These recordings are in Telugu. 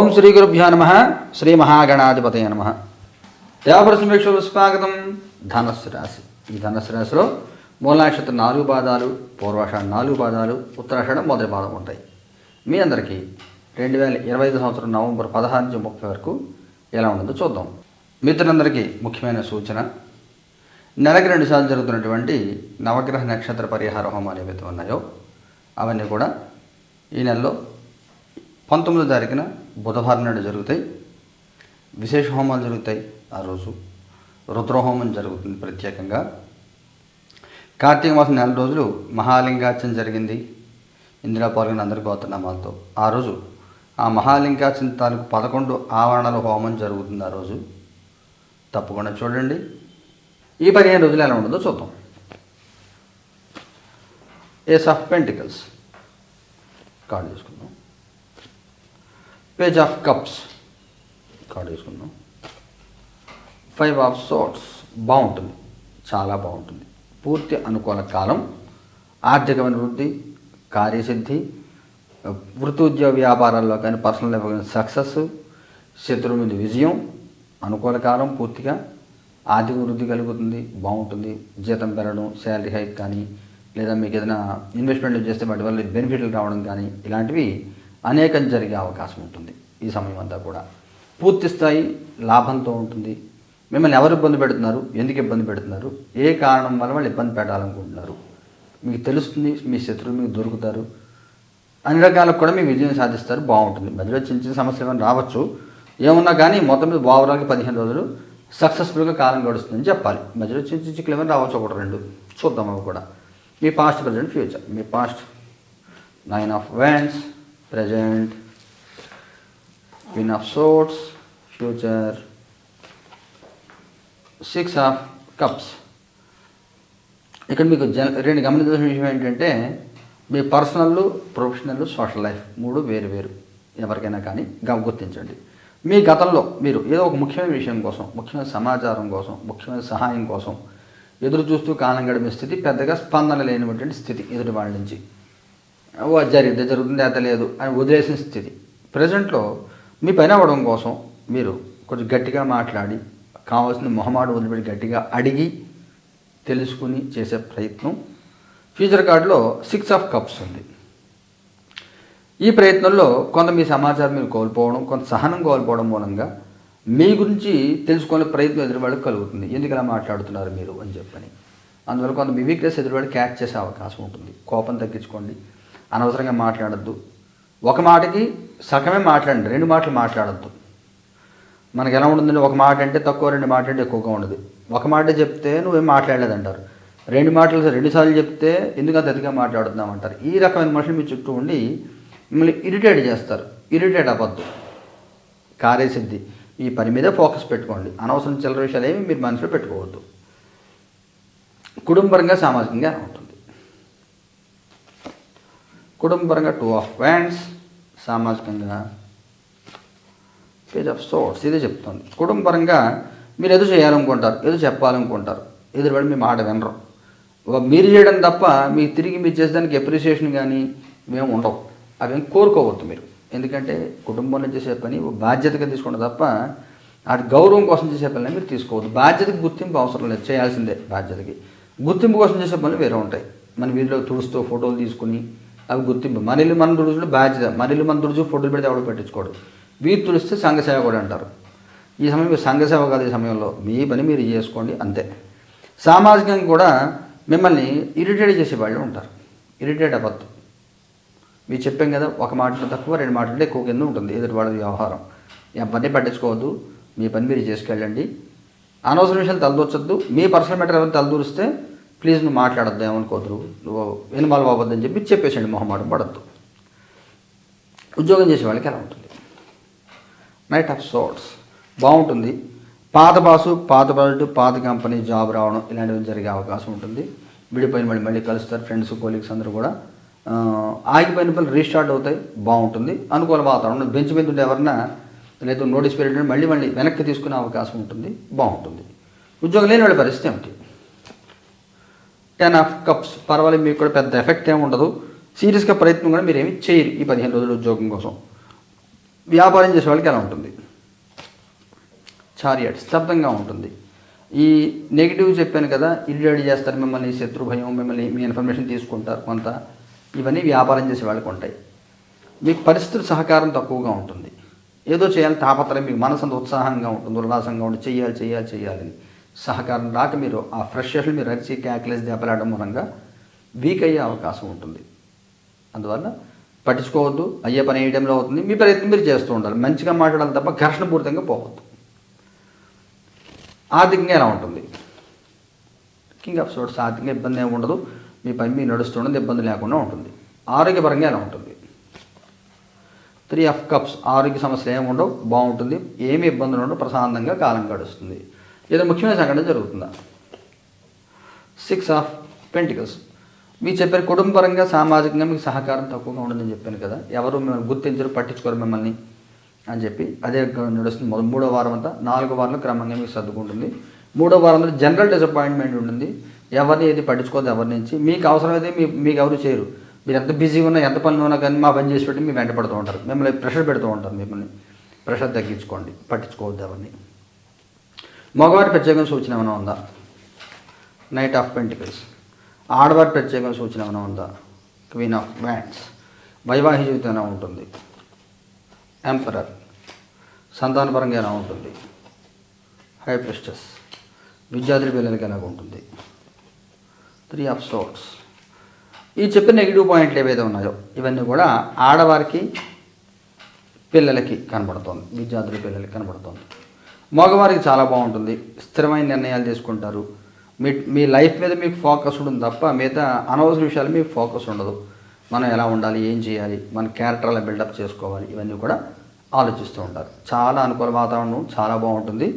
ఓం శ్రీ గురుభ్యో నమ. శ్రీ మహాగణాధిపతయ నమ. దేవపరసమేశ్వరు స్వాగతం. ధనస్సు రాశి. ఈ ధనస్సు రాశిలో మూలాక్షత్రం నాలుగు పాదాలు పూర్వాషాఢ నాలుగు పాదాలు ఉత్తరాషాఢ మొదటి పాదం ఉంటాయి. మీ అందరికీ రెండు వేల ఇరవై ఐదు సంవత్సరం నవంబర్ పదహారు నుంచి ముప్పై వరకు ఎలా ఉంటుందో చూద్దాం. మిత్రులందరికీ ముఖ్యమైన సూచన. నెలకి రెండుసార్లు జరుగుతున్నటువంటి నవగ్రహ నక్షత్ర పరిహార హోమాలు ఏవైతే ఉన్నాయో అవన్నీ కూడా ఈ నెలలో పంతొమ్మిదో తారీఖున బుధవారం నాడు జరుగుతాయి. విశేష హోమాలు జరుగుతాయి ఆ రోజు. రుద్రహోమం జరుగుతుంది ప్రత్యేకంగా. కార్తీక మాసం నెల రోజులు మహాలింగార్చన జరిగింది. ఇందిరా పాల్గొన్న అందరి గోత్రనామాలతో ఆ రోజు ఆ మహాలింగార్చన తాలూకు పదకొండు ఆవరణల హోమం జరుగుతుంది ఆ రోజు. తప్పకుండా చూడండి. ఈ పదిహేను రోజులు ఎలా ఉండదో చూద్దాం. ఏస్ ఆఫ్ పెంటికల్స్ కార్డు తీసుకుందాం. పేజ్ ఆఫ్ కప్స్ కార్డు తీసుకుందాం ఫైవ్ ఆఫ్ సోట్స్ బాగుంటుంది. చాలా బాగుంటుంది. పూర్తి అనుకూల కాలం. ఆర్థికమైన వృద్ధి కార్యసిద్ధి వృత్తుద్యోగ వ్యాపారాల్లో కానీ పర్సనల్ లైఫ్ కానీ సక్సెస్ శత్రువు మీద విజయం అనుకూల కాలం పూర్తిగా. ఆర్థిక వృద్ధి కలుగుతుంది బాగుంటుంది. జీతం పెరగడం శాలరీ హైక్ కానీ లేదా మీకు ఏదైనా ఇన్వెస్ట్మెంట్ చేస్తే వాటి వల్ల బెనిఫిట్లు రావడం కానీ ఇలాంటివి అనేకం జరిగే అవకాశం ఉంటుంది ఈ సమయం అంతా కూడా. పూర్తి స్థాయి లాభంతో ఉంటుంది. మిమ్మల్ని ఎవరు ఇబ్బంది పెడుతున్నారు? ఎందుకు ఇబ్బంది పెడుతున్నారు? ఏ కారణం వల్ల వాళ్ళు ఇబ్బంది పెట్టాలనుకుంటున్నారు? మీకు తెలుస్తుంది మీ శత్రువులు మీకు దొరుకుతారు. అన్ని రకాలకు కూడా మీ విజయం సాధిస్తారు. బాగుంటుంది. మధ్యలో చిన్న చిన్న సమస్యలు ఏమైనా రావచ్చు. ఏమున్నా కానీ మొత్తం మీద ఓవరాల్గా పదిహేను రోజులు సక్సెస్ఫుల్గా కాలం గడుస్తుందని చెప్పాలి. మధ్యలో చిన్న చిన్న చిక్కులు ఏమైనా రావచ్చు ఒకటి రెండు. చూద్దాం అవి కూడా. మీ past present future. Me past. Nine of wands present queen of swords future six of cups ఇక్కడ మీకు జన రెండు గమనించాల్సిన విషయం ఏంటంటే మీ పర్సనల్ ప్రొఫెషనల్ సోషల్ లైఫ్ మూడు వేరు వేరు. ఎవరికైనా కానీ గుర్తించండి. మీ గతంలో మీరు ఏదో ఒక ముఖ్యమైన విషయం కోసం ముఖ్యమైన సమాచారం కోసం ముఖ్యమైన సహాయం కోసం ఎదురు చూస్తూ కాలం గడిపే స్థితి పెద్దగా స్పందన లేనటువంటి స్థితి ఎదుటి వాళ్ళ నుంచి. జరిగింది జరుగుతుంది అది లేదు అని వదిలేసిన స్థితి. ప్రజెంట్లో మీ పైన అవ్వడం కోసం మీరు కొంచెం గట్టిగా మాట్లాడి కావాల్సిన మొహమాట వదిలిపెట్టి గట్టిగా అడిగి తెలుసుకుని చేసే ప్రయత్నం. ఫ్యూచర్ కార్డులో సిక్స్ ఆఫ్ కప్స్ ఉంది. ఈ ప్రయత్నంలో కొంత మీ సమాచారం మీరు కోల్పోవడం కొంత సహనం కోల్పోవడం మూలంగా మీ గురించి తెలుసుకునే ప్రయత్నం ఎదురువాళ్ళకి కలుగుతుంది. ఎందుకు ఇలా మాట్లాడుతున్నారు మీరు అని చెప్పని. అందువల్ల కొంత మీ వీక్నెస్ ఎదురువాడు క్యాచ్ చేసే అవకాశం ఉంటుంది. కోపం తగ్గించుకోండి. అనవసరంగా మాట్లాడద్దు. ఒక మాటకి సగమే మాట్లాడండి రెండు మాటలు మాట్లాడద్దు. మనకి ఎలా ఉంటుందంటే ఒక మాట అంటే తక్కువ రెండు మాట అంటే ఎక్కువగా ఉండదు. ఒక మాట చెప్తే నువ్వేం మాట్లాడలేదంటారు. రెండు మాటలు రెండుసార్లు చెప్తే ఎందుకు అంత అతిగా మాట్లాడుతున్నావు అంటారు. ఈ రకమైన మనుషులు మీ చుట్టూ ఉండి మిమ్మల్ని ఇరిటేట్ చేస్తారు. ఇరిటేట్ అవ్వద్దు. కార్యసిద్ధి. ఈ పని మీదే ఫోకస్ పెట్టుకోండి. అనవసరం చిల్లర విషయాలు ఏమి మీరు మనసులో పెట్టుకోవద్దు. కుటుంబరంగా సామాజికంగా ఉంటుంది కుటుంబపరంగా టూ ఆఫ్ వ్యాండ్స్ సామాజికంగా పేజ్ ఆఫ్ సోర్స్ ఇదే చెప్తుంది. కుటుంబపరంగా మీరు ఏదో చేయాలనుకుంటారు ఏదో చెప్పాలనుకుంటారు ఎదురుపడి మీ మాట వినరు. మీరు చేయడం తప్ప మీకు తిరిగి మీరు చేసేదానికి అప్రిసియేషన్ కానీ మేము ఉండవు. అవేం కోరుకోవద్దు మీరు. ఎందుకంటే కుటుంబంలో చేసే పని ఓ బాధ్యతగా తీసుకుంటే తప్ప అది గౌరవం కోసం చేసే పని మీరు తీసుకోవద్దు. బాధ్యతకి గుర్తింపు అవసరం లేదు చేయాల్సిందే బాధ్యతకి. గుర్తింపు కోసం చేసే పనులు వేరే ఉంటాయి. మన వీధిలో తుడుస్తూ ఫోటోలు తీసుకుని అవి గుర్తింపు. మన మన దుడుచులు బాధ్యత మన మన దుడుచు ఫోటోలు పెడితే ఎవడు పెట్టించుకోడు. వీరు తుడిస్తే సంఘ సేవ కూడా అంటారు. ఈ సమయం సంఘ సేవ కాదు ఈ సమయంలో. మీ పని మీరు చేసుకోండి అంతే. సామాజికంగా కూడా మిమ్మల్ని ఇరిటేట్ చేసే వాళ్ళు ఉంటారు. ఇరిటేట్ అవ్వద్దు. మీరు చెప్పాం కదా ఒక మాటలు తక్కువ రెండు మాటలు ఎక్కువ కింద ఉంటుంది ఎదుటి వాళ్ళ వ్యవహారం. ఎవరిని పట్టించుకోవద్దు. మీ పని మీరు చేసుకెళ్ళండి. అనవసర విషయాలు తలదూర్చొద్దు. మీ పర్సనల్ మ్యాటర్ ఎవరైనా తలదూరిస్తే ప్లీజ్ నువ్వు మాట్లాడద్దు ఏమనుకోవద్దు నువ్వు ఇన్వాల్వ్ అవ్వద్దని చెప్పి చెప్పేసండి మొహమాటం పడద్దు. ఉద్యోగం చేసే వాళ్ళకి ఎలా ఉంటుంది? నైట్ ఆఫ్ సోర్ట్స్ బాగుంటుంది. పాత బాసు పాత ప్రాజెక్టు పాత కంపెనీ జాబ్ రావడం ఇలాంటివి జరిగే అవకాశం ఉంటుంది. విడిపోయిన మళ్ళీ మళ్ళీ కలుస్తారు ఫ్రెండ్స్ కోలీగ్స్ అందరూ కూడా. ఆగిపోయిన పనులు రీస్టార్ట్ అవుతాయి బాగుంటుంది. అనుకూల వాతావరణం బెంచ్ మీద ఉంటే ఎవరన్నా లేదా నోటీస్ పీరియడ్ మళ్ళీ మళ్ళీ వెనక్కి తీసుకునే అవకాశం ఉంటుంది బాగుంటుంది. ఉద్యోగం లేని వాళ్ళ పరిస్థితి ఏమిటి? టెన్ ఆఫ్ కప్స్ పర్వాలేదు మీకు కూడా పెద్ద ఎఫెక్ట్ ఏమి ఉండదు. సీరియస్గా ప్రయత్నం కూడా మీరు ఏమి చేయరు ఈ పదిహేను రోజుల ఉద్యోగం కోసం. వ్యాపారం చేసే వాళ్ళకి ఎలా ఉంటుంది? చారియట్ స్తబ్దంగా ఉంటుంది. ఈ నెగిటివ్ చెప్పాను కదా ఇల్లు చేస్తారు మిమ్మల్ని శత్రు భయం మిమ్మల్ని మీ ఇన్ఫర్మేషన్ తీసుకుంటారు కొంత. ఇవన్నీ వ్యాపారం చేసే వాళ్ళకి ఉంటాయి. మీకు పరిస్థితుల సహకారం తక్కువగా ఉంటుంది. ఏదో చేయాలి తాపత్రయం మీకు మనసు అంత ఉత్సాహంగా ఉంటుంది ఉల్లాసంగా ఉంటుంది చేయాలి చేయాలి చేయాలని సహకారం రాక మీరు ఆ ఫ్రెషర్లు మీరు అరిచి క్యాక్లెస్ దెబ్బలాడడం మూలంగా వీక్ అయ్యే అవకాశం ఉంటుంది. అందువల్ల పట్టించుకోవద్దు. అయ్యే పని ఏ టైంలో అవుతుంది? మీ ప్రయత్నం మీరు చేస్తూ ఉండాలి. మంచిగా మాట్లాడాలి తప్ప ఘర్షణపూరితంగా పోవద్దు. ఆర్థికంగా ఎలా ఉంటుంది? కింగ్ ఆఫ్ సోర్ట్స్ ఆర్థికంగా ఇబ్బంది ఏమి ఉండదు. మీ పని మీరు నడుస్తుండదు ఇబ్బంది లేకుండా ఉంటుంది. ఆరోగ్యపరంగా ఎలా ఉంటుంది? త్రీ ఆఫ్ కప్స్ ఆరోగ్య సమస్యలు ఏమి ఉండవు. బాగుంటుంది. ఏమి ఇబ్బందులు ఉండవు. ప్రశాంతంగా కాలం గడుస్తుంది. ఏదో ముఖ్యమైన సంఘటన జరుగుతుందా? సిక్స్ ఆఫ్ పెంటికల్స్ మీరు చెప్పారు కుటుంబపరంగా సామాజికంగా మీకు సహకారం తక్కువగా ఉండదని చెప్పాను కదా. ఎవరు మిమ్మల్ని గుర్తించరు పట్టించుకోరు మిమ్మల్ని అని చెప్పి అదే నడుస్తుంది. మొదటి మూడో వారం అంతా నాలుగో వారంలో క్రమంగా మీకు సర్దుకుంటుంది. మూడో వారంలో జనరల్ డిసప్పాయింట్మెంట్ ఉంటుంది. ఎవరిని ఏది పట్టించుకోదు ఎవరి నుంచి. మీకు అవసరమైతే మీ మీకు ఎవరు చేయరు. మీరు ఎంత బిజీగా ఉన్నా ఎంత పనులు ఉన్నా కానీ మా పని చేసి పెట్టి మీ వెంట పడుతూ ఉంటారు. మిమ్మల్ని ప్రెషర్ పెడుతూ ఉంటారు మిమ్మల్ని. ప్రెషర్ తగ్గించుకోండి పట్టించుకోవద్దు ఎవరిని. మగవారి ప్రత్యేకం సూచన ఏమైనా ఉందా? నైట్ ఆఫ్ పెంటికల్స్ ఆడవారి ప్రత్యేకం సూచన ఏమైనా ఉందా? క్వీన్ ఆఫ్ వ్యాండ్స్ వైవాహిక జీవితం ఎలా ఉంటుంది? ఎంపరర్ సంతానపరంగా ఎలా ఉంటుంది? హై ప్రెస్టస్ విద్యార్థుల పిల్లలకి ఎలా ఉంటుంది? త్రీ ఆఫ్ సోర్ట్స్ ఈ చెప్పిన నెగిటివ్ పాయింట్లు ఏవైతే ఉన్నాయో ఇవన్నీ కూడా ఆడవారికి పిల్లలకి కనబడుతోంది. విద్యార్థుల పిల్లలకి కనబడుతోంది. మగవారికి చాలా బాగుంటుంది. స్థిరమైన నిర్ణయాలు తీసుకుంటారు. మీ మీ లైఫ్ మీద మీకు ఫోకస్ ఉంటుంది తప్ప మిగతా అనవసర విషయాలు మీకు ఫోకస్ ఉండదు. మనం ఎలా ఉండాలి ఏం చేయాలి మన క్యారెక్టర్ అలా బిల్డప్ చేసుకోవాలి ఇవన్నీ కూడా ఆలోచిస్తూ ఉంటారు. చాలా అనుకూల వాతావరణం చాలా బాగుంటుంది.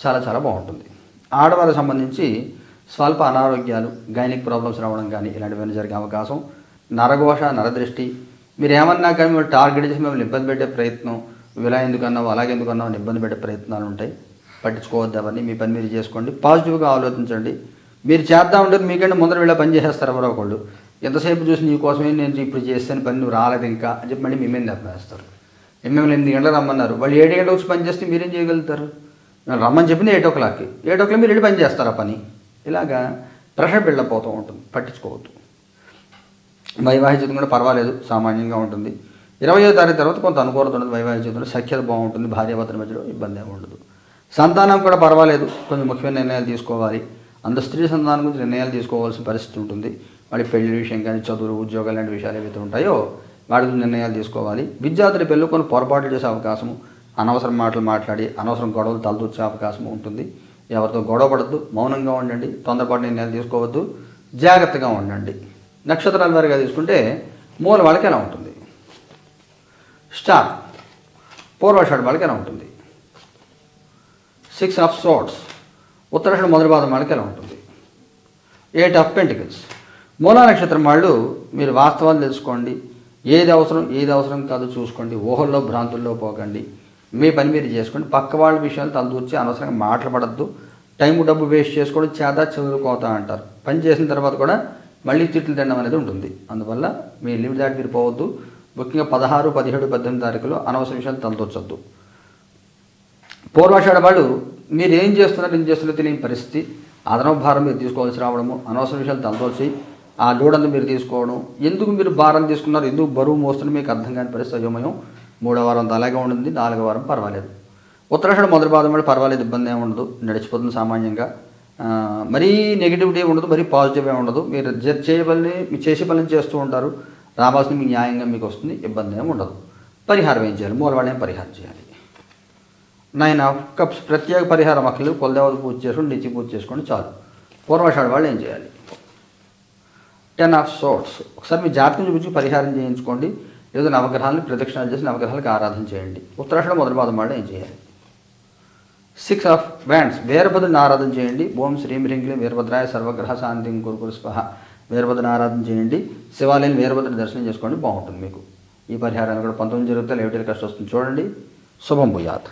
చాలా చాలా బాగుంటుంది. ఆడవారికి సంబంధించి స్వల్ప అనారోగ్యాలు గైనిక్ ప్రాబ్లమ్స్ రావడం కానీ ఇలాంటివన్నీ జరిగే అవకాశం నరఘోష నరదృష్టి మీరు ఏమన్నా కానీ మిమ్మల్ని టార్గెట్ చేసి మిమ్మల్ని ఇబ్బంది పెట్టే ప్రయత్నం ఇలా ఎందుకు అన్నావు అలాగే ఎందుకు అన్నావు అని ఇబ్బంది పెట్టే ప్రయత్నాలు ఉంటాయి. పట్టించుకోవద్దు అవన్నీ. మీ పని మీరు చేసుకోండి. పాజిటివ్గా ఆలోచించండి. మీరు చేద్దాం ఉంటారు మీకంటే ముందర వీళ్ళ పని చేసేస్తారు ఎవరో ఒకళ్ళు. ఎంతసేపు చూసి నీ కోసమే నేను ఇప్పుడు చేస్తాను పని నువ్వు రాలేదు ఇంకా అని చెప్పి మళ్ళీ మీ మీద నెప్పేస్తారు మిమ్మల్ని ఎనిమిది గంటలు రమ్మన్నారు. వాళ్ళు ఏడు గంటలకు వచ్చి పని చేస్తే మీరేం చేయగలుగుతారు? నేను రమ్మని చెప్పింది ఎయిట్ ఓ క్లాక్కి. ఎయిట్ ఓ క్లాక్ మీరు వెళ్ళి పని చేస్తారు ఆ పని. ఇలాగా ప్రెషర్ బిల్డప్ అవుతూ ఉంటుంది. పట్టించుకోవద్దు. వైవాహిక జీవితం కూడా పర్వాలేదు. సామాన్యంగా ఉంటుంది. ఇరవయో తారీఖు తర్వాత కొంత అనుకూలత ఉండదు వైవాహిక జీవితంలో సఖ్యత బాగుంటుంది భార్యాభర్తల మధ్యలో ఇబ్బంది ఏమి ఉండదు. సంతానం కూడా పర్వాలేదు కొంచెం ముఖ్యమైన నిర్ణయాలు తీసుకోవాలి. అంత స్త్రీ సంతానం గురించి నిర్ణయాలు తీసుకోవాల్సిన పరిస్థితి ఉంటుంది. వాడి పెళ్ళి విషయం కానీ చదువులు ఉద్యోగాలు లాంటి విషయాలు ఏవైతే ఉంటాయో వాటి గురించి నిర్ణయాలు తీసుకోవాలి. విద్యార్థుల పెళ్ళి కొన్ని పొరపాట్లు చేసే అవకాశము అనవసరం మాటలు మాట్లాడి అనవసరం గొడవలు తలదూర్చే అవకాశం ఉంటుంది. ఎవరితో గొడవ పడద్దు మౌనంగా ఉండండి తొందరపాటు నిర్ణయాలు తీసుకోవద్దు జాగ్రత్తగా ఉండండి. నక్షత్రాల వారిగా తీసుకుంటే మూల వాళ్ళకి ఎలా ఉంటుంది? స్టార్. పూర్వాషాఢ వాళ్ళకి ఎలా ఉంటుంది. సిక్స్ ఆఫ్ సోట్స్ ఉత్తరాషాఢ మొదటి పాదం వాళ్ళకి ఎలా ఉంటుంది. Eight of pentacles. మూలా నక్షత్రం వాళ్ళు మీరు వాస్తవాలు తెలుసుకోండి. ఏది అవసరం ఏది అవసరం కాదో చూసుకోండి. ఊహల్లో భ్రాంతుల్లో పోకండి. మీ పని మీరు చేసుకోండి. పక్క వాళ్ళ విషయాలు తలదూర్చి అనవసరంగా మాట్లాడద్దు. టైం డబ్బు వేస్ట్ చేసుకోవడం చేత చదువుకోతా అంటారు. పని చేసిన తర్వాత కూడా మళ్ళీ తిట్లు తినడం అనేది ఉంటుంది. అందువల్ల మీ లిమిట్ దాటి మీరు పోవద్దు. ముఖ్యంగా పదహారు పదిహేడు పద్దెనిమిది తారీఖులో అనవసర విషయాలు తలదొచ్చద్దు. పూర్వాషాఢ వాళ్ళు మీరు ఏం చేస్తున్నారు ఏం చేస్తున్నారో తెలియని పరిస్థితి. అదనపు భారం మీరు తీసుకోవాల్సి రావడము అనవసర విషయాలు తలదోచి ఆ లోడ్ మీరు తీసుకోవడం ఎందుకు మీరు భారం తీసుకున్నారు ఎందుకు బరువు మోస్తున్న మీకు అర్థం కాని పరిస్థితి అయోమయం. మూడో వారం అంతా అలాగే ఉంటుంది నాలుగో వారం పర్వాలేదు. ఉత్తరాషాఢ మొదటి పాదం కూడా పర్వాలేదు ఇబ్బంది ఏమి ఉండదు నడిచిపోతుంది సామాన్యంగా. మరీ నెగిటివిటీ ఉండదు మరీ పాజిటివ్ ఏమి ఉండదు. మీరు జ- చేయబల్ని మీరు చేసే పనులు చేస్తూ ఉంటారు. రావాల్సిన మీ న్యాయంగా మీకు వస్తుంది ఇబ్బంది ఏమి ఉండదు. పరిహారం ఏం చేయాలి? మూలవాళ్ళు ఏం పరిహారం చేయాలి? నైన్ ఆఫ్ కప్స్ ప్రత్యేక పరిహారం అక్కలు కులదేవత పూజ చేసుకొని నిత్య పూజ చేసుకోండి చాలు. పూర్వషాడు వాళ్ళు ఏం చేయాలి? టెన్ ఆఫ్ సోర్ట్స్ ఒకసారి మీ జాతకం చూపించి పరిహారం చేయించుకోండి. ఏదో నవగ్రహాలను ప్రదక్షిణాలు చేసి నవగ్రహాలకు ఆరాధన చేయండి. ఉత్తరాషాఢ మొదటి పాదం వాళ్ళు ఏం చేయాలి? సిక్స్ ఆఫ్ బ్యాండ్స్ వీరభద్రుని ఆరాధన చేయండి. ఓం శ్రీం హ్రీం వీరభద్రాయ సర్వగ్రహ శాంతి కురుకురు స్పహ వీరభద్రని ఆరాధన చేయండి. శివాలయం వీరభద్రని దర్శనం చేసుకోండి. బాగుంటుంది మీకు. ఈ పరిహారాన్ని కూడా పంతొమ్మిది జరుగుతాయి లేవిటీలు కష్టం వస్తుంది చూడండి. శుభం భూయాత్.